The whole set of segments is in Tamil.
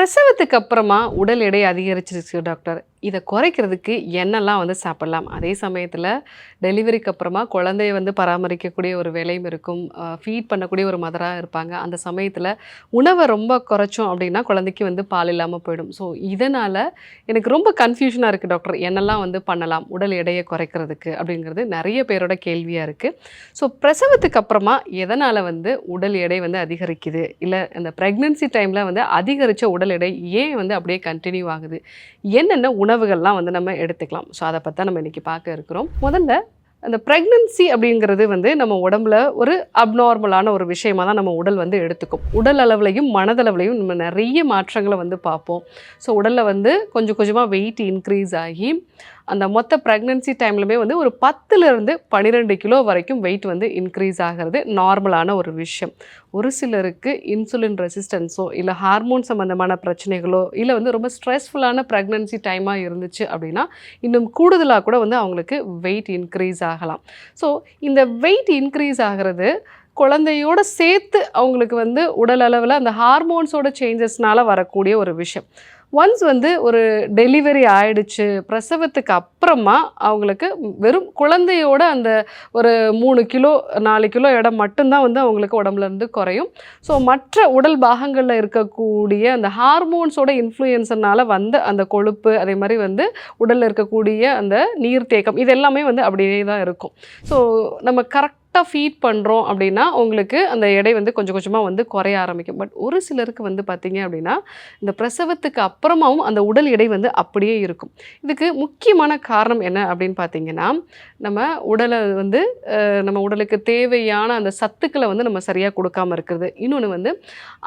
பிரசவத்துக்கு அப்புறமா உடல் எடை அதிகரிச்சிருச்சு டாக்டர். இதை குறைக்கிறதுக்கு என்னெல்லாம் வந்து சாப்பிடலாம். அதே சமயத்தில் டெலிவரிக்கு அப்புறமா குழந்தைய வந்து பராமரிக்கக்கூடிய ஒரு வேலையும் இருக்கும். ஃபீட் பண்ணக்கூடிய ஒரு மதராக இருப்பாங்க. அந்த சமயத்தில் உணவை ரொம்ப குறைச்சோம் அப்படின்னா குழந்தைக்கு வந்து பால் இல்லாமல் போயிடும். ஸோ இதனால் எனக்கு ரொம்ப கன்ஃபியூஷனாக இருக்குது டாக்டர் என்னெல்லாம் வந்து பண்ணலாம்? உடல் எடையை குறைக்கிறதுக்கு அப்படிங்கிறது நிறைய பேரோட கேள்வியாக இருக்குது ஸோ பிரசவத்துக்கு அப்புறமா எதனால் வந்து உடல் எடை வந்து அதிகரிக்குது? இல்லை அந்த ப்ரெக்னென்சி டைமில் வந்து அதிகரித்த உடல் எடை ஏன் வந்து அப்படியே கண்டினியூ ஆகுது? என்னென்ன உணவுகள்லாம் வந்து நம்ம எடுத்துக்கலாம். ஸோ அதை பற்றி நம்ம இன்றைக்கி பார்க்க இருக்கிறோம். முதல்ல அந்த ப்ரெக்னன்சி அப்படிங்கிறது வந்து நம்ம உடம்புல ஒரு அப்நார்மலான ஒரு விஷயமாக தான் நம்ம உடல் வந்து எடுத்துக்கும். உடல் அளவுலையும் மனதளவுலையும் நம்ம நிறைய மாற்றங்களை வந்து பார்ப்போம். ஸோ உடலில் வந்து கொஞ்சம் கொஞ்சமாக வெயிட் இன்க்ரீஸ் ஆகி அந்த மொத்த ப்ரெக்னன்சி டைம்லுமே வந்து ஒரு பத்துலேருந்து பன்னிரெண்டு கிலோ வரைக்கும் வெயிட் வந்து இன்க்ரீஸ் ஆகிறது நார்மலான ஒரு விஷயம். ஒரு சிலருக்கு இன்சுலின் ரெசிஸ்டன்ஸோ இல்லை ஹார்மோன் சம்மந்தமான பிரச்சனைகளோ இல்லை வந்து ரொம்ப ஸ்ட்ரெஸ்ஃபுல்லான ப்ரெக்னன்சி டைமாக இருந்துச்சு அப்படின்னா இன்னும் கூடுதலாக கூட வந்து அவங்களுக்கு வெயிட் இன்க்ரீஸ் ஆகலாம். ஸோ இந்த வெயிட் இன்க்ரீஸ் ஆகிறது குழந்தையோட சேர்த்து அவங்களுக்கு வந்து உடல் அளவில் அந்த ஹார்மோன்ஸோட சேஞ்சஸ்னால வரக்கூடிய ஒரு விஷயம். ஒன்ஸ் வந்து ஒரு டெலிவரி ஆயிடுச்சு பிரசவத்துக்கு அப்புறமா அவங்களுக்கு வெறும் குழந்தையோட அந்த ஒரு மூணு கிலோ நாலு கிலோ இடம் மட்டும்தான் வந்து அவங்களுக்கு உடம்புலேருந்து குறையும். ஸோ மற்ற உடல் பாகங்களில் இருக்கக்கூடிய அந்த ஹார்மோன்ஸோட இன்ஃப்ளூயன்ஸனால வந்த அந்த கொழுப்பு அதே மாதிரி வந்து உடலில் இருக்கக்கூடிய அந்த நீர்த்தேக்கம் இது எல்லாமே வந்து அப்படியே தான் இருக்கும். ஸோ நம்ம கரெக்ட் கரெக்டாக ஃபீட் பண்ணுறோம் அப்படின்னா உங்களுக்கு அந்த எடை வந்து கொஞ்சம் கொஞ்சமாக வந்து குறைய ஆரம்பிக்கும். பட் ஒரு சிலருக்கு வந்து பார்த்தீங்க அப்படின்னா இந்த பிரசவத்துக்கு அப்புறமாவும் அந்த உடல் எடை வந்து அப்படியே இருக்கும். இதுக்கு முக்கியமான காரணம் என்ன அப்படின்னு பார்த்தீங்கன்னா நம்ம உடலை வந்து நம்ம உடலுக்கு தேவையான அந்த சத்துக்களை வந்து நம்ம சரியாக கொடுக்காம இருக்கிறது. இன்னொன்று வந்து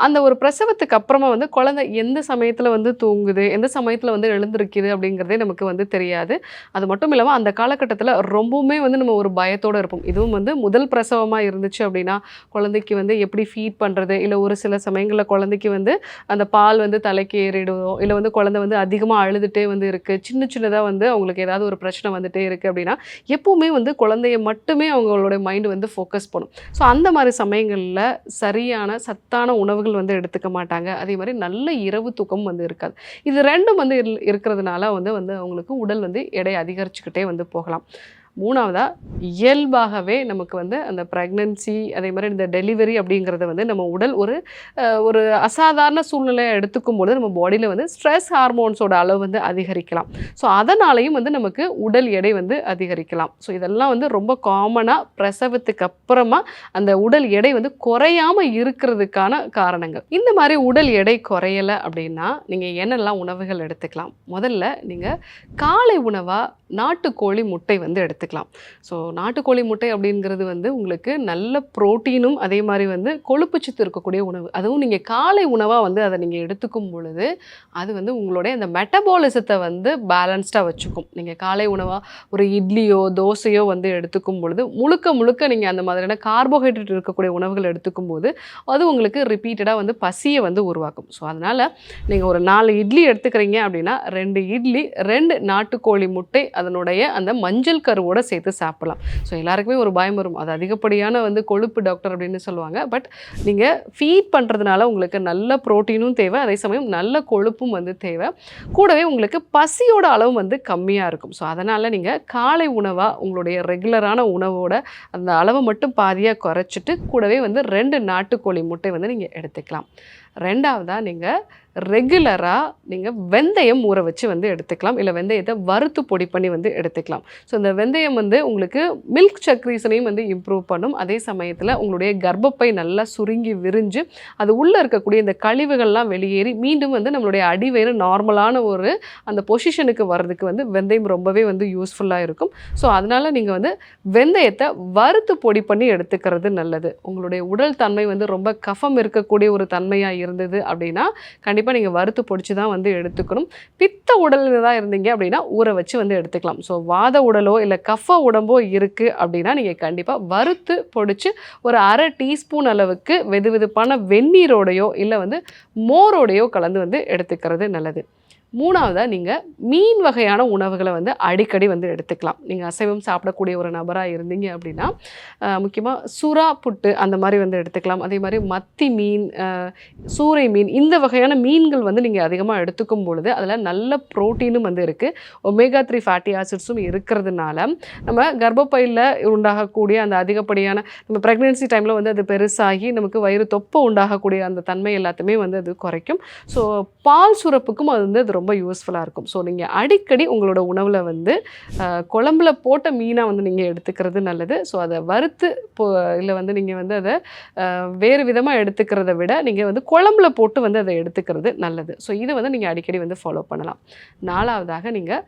அந்த ஒரு பிரசவத்துக்கு அப்புறமா வந்து குழந்தை எந்த சமயத்தில் வந்து தூங்குது எந்த சமயத்தில் வந்து எழுந்திருக்குது அப்படிங்கிறதே நமக்கு வந்து தெரியாது. அது மட்டும் இல்லாமல் அந்த காலகட்டத்தில் ரொம்பவுமே வந்து நம்ம ஒரு பயத்தோடு இருப்போம். இதுவும் வந்து முதல் பிரசவமாக இருந்துச்சு அப்படின்னா குழந்தைக்கு வந்து எப்படி ஃபீட் பண்ணுறது இல்லை ஒரு சில சமயங்களில் குழந்தைக்கு வந்து அந்த பால் வந்து தலைக்கு ஏறிடுவோம் இல்லை வந்து குழந்தை வந்து அதிகமாக அழுதுகிட்டே வந்து இருக்குது சின்ன சின்னதாக வந்து அவங்களுக்கு ஏதாவது ஒரு பிரச்சனை வந்துட்டே இருக்குது அப்படின்னா எப்போவுமே வந்து குழந்தைய மட்டுமே அவங்களோட மைண்டு வந்து ஃபோக்கஸ் பண்ணும். ஸோ அந்த மாதிரி சமயங்களில் சரியான சத்தான உணவுகள் வந்து எடுத்துக்க மாட்டாங்க. அதே மாதிரி நல்ல இரவு தூக்கம் வந்து இருக்காது. இது ரெண்டும் வந்து இரு- இருக்கிறதுனால வந்து வந்து அவங்களுக்கு உடல் வந்து எடை அதிகரிச்சுக்கிட்டே வந்து போகலாம். மூணாவதாக இயல்பாகவே நமக்கு வந்து அந்த ப்ரெக்னன்சி அதே மாதிரி இந்த டெலிவரி அப்படிங்கிறத வந்து நம்ம உடல் ஒரு ஒரு அசாதாரண சூழ்நிலையை எடுத்துக்கும் பொழுது நம்ம பாடியில் வந்து ஸ்ட்ரெஸ் ஹார்மோன்ஸோட அளவு வந்து அதிகரிக்கலாம். ஸோ அதனாலையும் வந்து நமக்கு உடல் எடை வந்து அதிகரிக்கலாம். ஸோ இதெல்லாம் வந்து ரொம்ப காமனாக பிரசவத்துக்கு அப்புறமா அந்த உடல் எடை வந்து குறையாம இருக்கிறதுக்கான காரணங்கள். இந்த மாதிரி உடல் எடை குறையலை அப்படின்னா நீங்கள் என்னெல்லாம் உணவுகள் எடுத்துக்கலாம்? முதல்ல நீங்கள் காலை உணவாக நாட்டுக்கோழி முட்டை வந்து எடுத்துக்கலாம். ஸோ நாட்டுக்கோழி முட்டை அப்படிங்கிறது வந்து உங்களுக்கு நல்ல புரோட்டீனும் அதே மாதிரி வந்து கொழுப்பு சத்து இருக்கக்கூடிய உணவு. அதுவும் நீங்கள் காலை உணவாக வந்து அதை நீங்கள் எடுத்துக்கும் பொழுது அது வந்து உங்களுடைய அந்த மெட்டபாலிசத்தை வந்து பேலன்ஸ்டாக வச்சுக்கும். நீங்கள் காலை உணவாக ஒரு இட்லியோ தோசையோ வந்து எடுத்துக்கும் பொழுது முழுக்க முழுக்க நீங்கள் அந்த மாதிரியான கார்போஹைட்ரேட் இருக்கக்கூடிய உணவுகள் எடுத்துக்கும் போது அது உங்களுக்கு ரிப்பீட்டடாக வந்து பசியை வந்து உருவாக்கும். ஸோ அதனால் நீங்கள் ஒரு நாலு இட்லி எடுத்துக்கிறீங்க அப்படின்னா ரெண்டு இட்லி ரெண்டு நாட்டுக்கோழி முட்டை அதனுடைய அந்த மஞ்சள் கருவோட கூட சேர்த்து சாப்பிடலாம். ஸோ எல்லாருக்குமே ஒரு பயம் வரும். அது அதிகப்படியான வந்து கொழுப்பு டாக்டர் அப்படின்னு சொல்லுவாங்க. பட் நீங்கள் ஃபீட் பண்ணுறதுனால உங்களுக்கு நல்ல ப்ரோட்டீனும் தேவை. அதே சமயம் நல்ல கொழுப்பும் வந்து தேவை. கூடவே உங்களுக்கு பசியோட அளவும் வந்து கம்மியாக இருக்கும். ஸோ அதனால் நீங்கள் காலை உணவாக உங்களுடைய ரெகுலரான உணவோட அந்த அளவை மட்டும் பாதியாக குறைச்சிட்டு கூடவே வந்து ரெண்டு நாட்டுக்கோழி முட்டை வந்து நீங்கள் எடுத்துக்கலாம். ரெண்டாவதாக நீங்கள் ரெகுலராக நீங்கள் வெந்தயம் ஊற வச்சு வந்து எடுத்துக்கலாம். இல்லை வெந்தயத்தை வறுத்து பொடி பண்ணி வந்து எடுத்துக்கலாம். ஸோ இந்த வெந்தயம் வந்து உங்களுக்கு மில்க் சக்ரீஸனையும் வந்து இம்ப்ரூவ் பண்ணும். அதே சமயத்தில் உங்களுடைய கர்ப்பப்பை நல்லா சுருங்கி விரிஞ்சு அது உள்ளே இருக்கக்கூடிய இந்த கழிவுகள்லாம் வெளியேறி மீண்டும் வந்து நம்மளுடைய அடிவயிறு நார்மலான ஒரு அந்த பொசிஷனுக்கு வர்றதுக்கு வந்து வெந்தயம் ரொம்பவே வந்து யூஸ்ஃபுல்லாக இருக்கும். ஸோ அதனால் நீங்கள் வந்து வெந்தயத்தை வறுத்து பொடி பண்ணி எடுத்துக்கிறது நல்லது. உங்களுடைய உடல் தன்மை வந்து ரொம்ப கஃபம் இருக்கக்கூடிய ஒரு தன்மையாக இருந்தது அப்படின்னா கண்டிப்பாக கண்டிப்பாக நீங்கள் வறுத்து பொடிச்சு தான் வந்து எடுத்துக்கணும். பித்த உடலில் தான் இருந்தீங்க அப்படின்னா ஊற வச்சு வந்து எடுத்துக்கலாம். ஸோ வாத உடலோ இல்லை கஃப உடம்போ இருக்குது அப்படின்னா நீங்கள் கண்டிப்பாக வறுத்து பொடிச்சு ஒரு அரை டீஸ்பூன் அளவுக்கு வெது வெதுப்பான வெந்நீரோடையோ இல்லை வந்து மோரோடையோ கலந்து வந்து எடுத்துக்கிறது நல்லது. மூணாவதாக நீங்கள் மீன் வகையான உணவுகளை வந்து அடிக்கடி வந்து எடுத்துக்கலாம். நீங்கள் அசைவம் சாப்பிடக்கூடிய ஒரு நபராக இருந்தீங்க அப்படின்னா முக்கியமாக சுறா புட்டு அந்த மாதிரி வந்து எடுத்துக்கலாம். அதே மாதிரி மத்தி மீன் சூறை மீன் இந்த வகையான மீன்கள் வந்து நீங்கள் அதிகமாக எடுத்துக்கும் பொழுது அதில் நல்ல ப்ரோட்டீனும் வந்து இருக்குது ஒமேகா த்ரீ ஃபேட்டி ஆசிட்ஸும் இருக்கிறதுனால நம்ம கர்ப்பப்பையில் உண்டாகக்கூடிய அந்த அதிகப்படியான நம்ம ப்ரெக்னென்சி டைமில் வந்து அது பெருசாகி நமக்கு வயிறு தொப்பை உண்டாகக்கூடிய அந்த தன்மை எல்லாத்தையுமே வந்து அது குறைக்கும். ஸோ பால் சுரப்புக்கும் அது வந்து அது ரொம்ப ரொம்ப யூஸ்ஃபுல்லாக இருக்கும். ஸோ நீங்கள் அடிக்கடி உங்களோட உணவில் வந்து குழம்புல போட்ட மீனாக வந்து நீங்கள் எடுத்துக்கிறது நல்லது. ஸோ அதை வறுத்து போ இல்லை வந்து நீங்கள் வந்து அதை வேறு விதமாக எடுத்துக்கிறத விட நீங்கள் வந்து குழம்புல போட்டு வந்து அதை எடுத்துக்கிறது நல்லது. ஸோ இதை வந்து நீங்கள் அடிக்கடி வந்து ஃபாலோ பண்ணலாம். நாலாவதாக நீங்கள்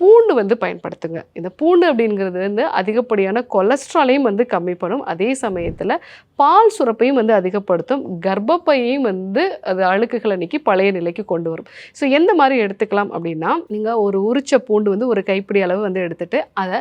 பூண்டு வந்து பயன்படுத்துங்க. இந்த பூண்டு அப்படிங்கிறது வந்து அதிகப்படியான கொலஸ்ட்ராலையும் வந்து கம்மி பண்ணும். அதே சமயத்தில் பால் சுரப்பையும் வந்து அதிகப்படுத்தும். கர்ப்பப்பையையும் வந்து அது அழுக்குகளை நீக்கி பழைய நிலைக்கு கொண்டு வரும். ஸோ எந்த மாதிரி எடுத்துக்கலாம் அப்படின்னா நீங்கள் ஒரு உரிச்ச பூண்டு வந்து ஒரு கைப்பிடி அளவு வந்து எடுத்துகிட்டு அதை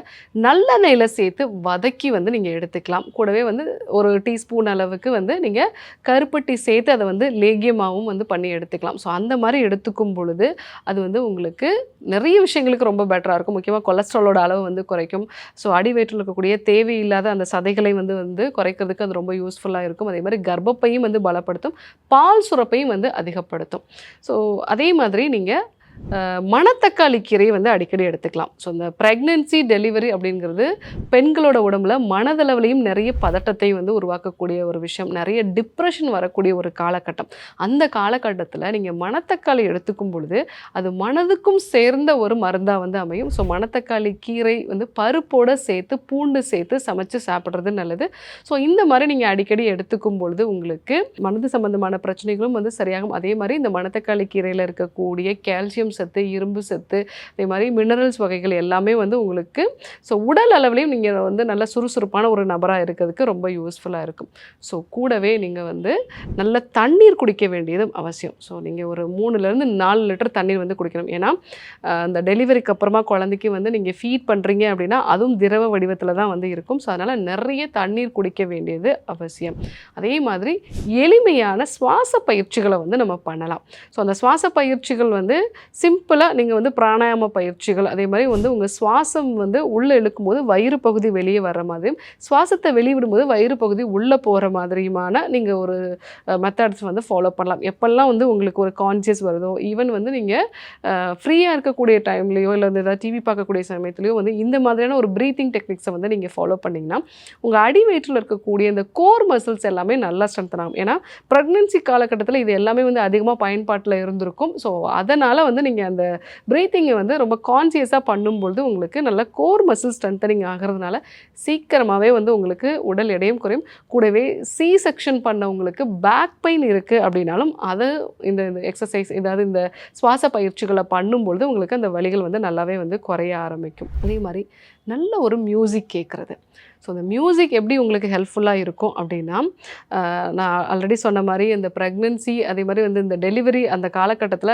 நல்லெண்ணெயில் சேர்த்து வதக்கி வந்து நீங்கள் எடுத்துக்கலாம். கூடவே வந்து ஒரு டீஸ்பூன் அளவுக்கு வந்து நீங்கள் கருப்பட்டி சேர்த்து அதை வந்து லேகியமாகவும் வந்து பண்ணி எடுத்துக்கலாம். ஸோ அந்த மாதிரி எடுத்துக்கும் பொழுது அது வந்து உங்களுக்கு நிறைய விஷயங்களுக்கு ரொம்ப பெட்டராக இருக்கும். முக்கியமாக கொலஸ்ட்ராலோட அளவு வந்து குறைக்கும். ஸோ அடி வயிற்றில் இருக்கக்கூடிய தேவையில்லாத அந்த சதைகளை வந்து வந்து குறைக்கிறதுக்கு அது ரொம்ப யூஸ்ஃபுல்லாக இருக்கும். அதே மாதிரி கர்ப்பப்பையும் வந்து பலப்படுத்தும். பால் சுரப்பையும் வந்து அதிகப்படுத்தும். ஸோ அதே மாதிரி நீங்கள் மணத்தக்காளி கீரையை வந்து அடிக்கடி எடுத்துக்கலாம். ஸோ இந்த ப்ரெக்னென்சி டெலிவரி அப்படிங்கிறது பெண்களோட உடம்புல மனதளவுலையும் நிறைய பதட்டத்தை வந்து உருவாக்கக்கூடிய ஒரு விஷயம். நிறைய டிப்ரெஷன் வரக்கூடிய ஒரு காலகட்டம். அந்த காலகட்டத்தில் நீங்கள் மணத்தக்காளி எடுத்துக்கும் பொழுது அது மனதுக்கும் சேர்ந்த ஒரு மருந்தாக வந்து அமையும். ஸோ மணத்தக்காளி கீரை வந்து பருப்போடு சேர்த்து பூண்டு சேர்த்து சமைச்சு சாப்பிட்றது நல்லது. ஸோ இந்த மாதிரி நீங்கள் அடிக்கடி எடுத்துக்கும் பொழுது உங்களுக்கு மனது சம்பந்தமான பிரச்சனைகளும் வந்து சரியாகும். அதே மாதிரி இந்த மணத்தக்காளி கீரையில் இருக்கக்கூடிய கால்சியம் சத்து இரும்பு சத்து அதே மாதிரி மினரல்ஸ் வகைகள் எல்லாமே வந்து உங்களுக்கு ஸோ உடல் அளவுலையும் நீங்கள் வந்து நல்ல சுறுசுறுப்பான ஒரு நபராக இருக்கிறதுக்கு ரொம்ப யூஸ்ஃபுல்லாக இருக்கும். ஸோ கூடவே நீங்கள் வந்து நல்ல தண்ணீர் குடிக்க வேண்டியது அவசியம். ஸோ நீங்கள் ஒரு மூணுலேருந்து நாலு லிட்டர் தண்ணீர் வந்து குடிக்கணும். ஏன்னா அந்த டெலிவரிக்கு அப்புறமா குழந்தைக்கு வந்து நீங்கள் ஃபீட் பண்ணுறீங்க அப்படின்னா அதுவும் திரவ வடிவத்தில் தான் வந்து இருக்கும். ஸோ அதனால் நிறைய தண்ணீர் குடிக்க வேண்டியது அவசியம். அதே மாதிரி எளிமையான சுவாச பயிற்சிகளை வந்து நம்ம பண்ணலாம். ஸோ அந்த சுவாச பயிற்சிகள் வந்து சிம்பிளாக நீங்கள் வந்து பிராணாயாம பயிற்சிகள் அதே மாதிரி வந்து உங்கள் சுவாசம் வந்து உள்ளே இழுக்கும்போது வயிறு பகுதி வெளியே வர மாதிரியும் சுவாசத்தை வெளியிடும்போது வயிறு பகுதி உள்ளே போகிற மாதிரியுமான நீங்கள் ஒரு மெத்தட்ஸ் வந்து ஃபாலோ பண்ணலாம். எப்பெல்லாம் வந்து உங்களுக்கு ஒரு கான்சியஸ் வருதோ ஈவன் வந்து நீங்கள் ஃப்ரீயாக இருக்கக்கூடிய டைம்லேயோ இல்லை வந்து ஏதாவது டிவி பார்க்கக்கூடிய சமயத்துலையோ வந்து இந்த மாதிரியான ஒரு ப்ரீத்திங் டெக்னிக்ஸை வந்து நீங்கள் ஃபாலோ பண்ணிங்கன்னா உங்கள் அடி வயிற்றில் இருக்கக்கூடிய இந்த கோர் மசில்ஸ் எல்லாமே நல்லா ஸ்ட்ரென்தன் ஆகும். ஏன்னா ப்ரெக்னென்சி காலகட்டத்தில் இது எல்லாமே வந்து அதிகமாக பயன்பாட்டில் இருந்திருக்கும். ஸோ அதனால் வந்து நீங்கள் அந்த ப்ரீத்திங்கை வந்து ரொம்ப கான்சியஸாக பண்ணும்பொழுது உங்களுக்கு நல்ல கோர் மசில் ஸ்ட்ரென்தனிங் ஆகிறதுனால சீக்கிரமாகவே வந்து உங்களுக்கு உடல் எடையும் குறையும். கூடவே சி செக்ஷன் பண்ணவங்களுக்கு பேக் பெயின் இருக்குது அப்படின்னாலும் அதை இந்த எக்ஸசைஸ் ஏதாவது இந்த சுவாச பயிற்சிகளை பண்ணும்பொழுது உங்களுக்கு அந்த வழிகள் வந்து நல்லாவே வந்து குறைய ஆரம்பிக்கும். அதே மாதிரி நல்ல ஒரு மியூசிக் கேட்குறது ஸோ இந்த மியூசிக் எப்படி உங்களுக்கு ஹெல்ப்ஃபுல்லாக இருக்கும் அப்படின்னா நான் ஆல்ரெடி சொன்ன மாதிரி இந்த ப்ரெக்னென்சி அதே மாதிரி வந்து இந்த டெலிவரி அந்த காலகட்டத்தில்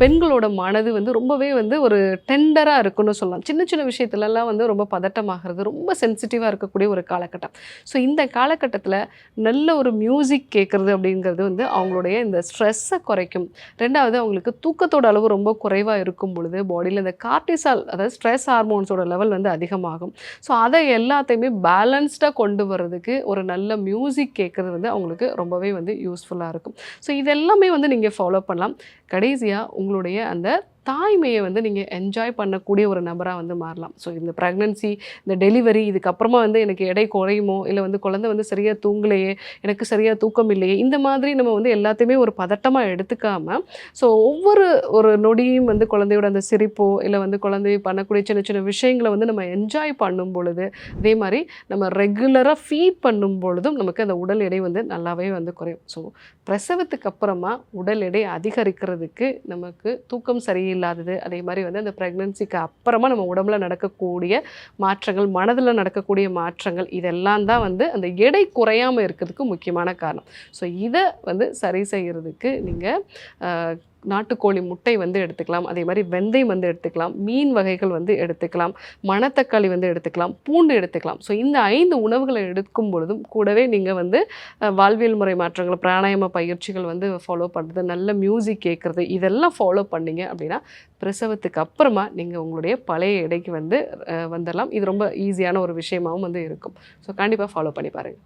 பெண்களோட மனது வந்து ரொம்பவே வந்து ஒரு டெண்டராக இருக்குன்னு சொல்லலாம். சின்ன சின்ன விஷயத்துலலாம் வந்து ரொம்ப பதட்டமாகிறது ரொம்ப சென்சிட்டிவாக இருக்கக்கூடிய ஒரு காலகட்டம். ஸோ இந்த காலகட்டத்தில் நல்ல ஒரு மியூசிக் கேட்குறது அப்படிங்கிறது வந்து அவங்களுடைய இந்த ஸ்ட்ரெஸ்ஸை குறைக்கும். ரெண்டாவது அவங்களுக்கு தூக்கத்தோட அளவு ரொம்ப குறைவாக இருக்கும் பொழுது பாடியில் இந்த கார்டிசால் அதாவது ஸ்ட்ரெஸ் ஹார்மோன்ஸோட லெவல் வந்து அதிகமாகும். ஸோ அதை எல்லாத்தையுமே பேலன்ஸ்டாக கொண்டு வர்றதுக்கு ஒரு நல்ல மியூசிக் கேட்குறது வந்து அவங்களுக்கு ரொம்பவே வந்து யூஸ்ஃபுல்லாக இருக்கும். ஸோ இதெல்லாமே வந்து நீங்கள் ஃபாலோ பண்ணலாம். கடைசியாக உங்களுடைய அந்த தாய்மையை வந்து நீங்கள் என்ஜாய் பண்ணக்கூடிய ஒரு நபராக வந்து மாறலாம். ஸோ இந்த ப்ரெக்னன்சி இந்த டெலிவரி இதுக்கப்புறமா வந்து எனக்கு எடை குறையுமோ இல்லை வந்து குழந்தை வந்து சரியாக தூங்கலையே எனக்கு சரியாக தூக்கம் இல்லையே இந்த மாதிரி நம்ம வந்து எல்லாத்தையுமே ஒரு பதட்டமாக எடுத்துக்காமல் ஸோ ஒவ்வொரு ஒரு நொடியும் வந்து குழந்தையோட அந்த சிரிப்போ இல்லை வந்து குழந்தை பண்ணக்கூடிய சின்ன சின்ன விஷயங்களை வந்து நம்ம என்ஜாய் பண்ணும் பொழுது அதே மாதிரி நம்ம ரெகுலராக ஃபீட் பண்ணும் பொழுதும் நமக்கு அந்த உடல் எடை வந்து நல்லாவே வந்து குறையும். ஸோ பிரசவத்துக்கு அப்புறமா உடல் எடை அதிகரிக்கிறதுக்கு நமக்கு தூக்கம் சரியில்லாதது அதே மாதிரி வந்து அந்த ப்ரெக்னன்சிக்கு அப்புறமா நம்ம உடம்புல நடக்கக்கூடிய மாற்றங்கள் மனதில் நடக்கக்கூடிய மாற்றங்கள் இதெல்லாம் தான் வந்து அந்த எடை குறையாமல் இருக்கிறதுக்கு முக்கியமான காரணம். ஸோ இதை வந்து சரி செய்கிறதுக்கு நீங்கள் நாட்டுக்கோழி முட்டை வந்து எடுத்துக்கலாம். அதே மாதிரி வெந்தயம் வந்து எடுத்துக்கலாம். மீன் வகைகள் வந்து எடுத்துக்கலாம். மணத்தக்காளி வந்து எடுத்துக்கலாம். பூண்டு எடுத்துக்கலாம். ஸோ இந்த ஐந்து உணவுகளை எடுக்கும் பொழுதும் கூடவே நீங்கள் வந்து வாழ்வியல் முறை மாற்றங்கள் பிராணாயம பயிற்சிகள் வந்து ஃபாலோ பண்ணுறது நல்ல மியூசிக் கேட்குறது இதெல்லாம் ஃபாலோ பண்ணிங்க அப்படின்னா பிரசவத்துக்கு அப்புறமா நீங்கள் உங்களுடைய பழைய எடைக்கு வந்து வந்துடலாம் இது ரொம்ப ஈஸியான ஒரு விஷயமாகவும் வந்து இருக்கும். ஸோ கண்டிப்பாக ஃபாலோ பண்ணி பாருங்கள்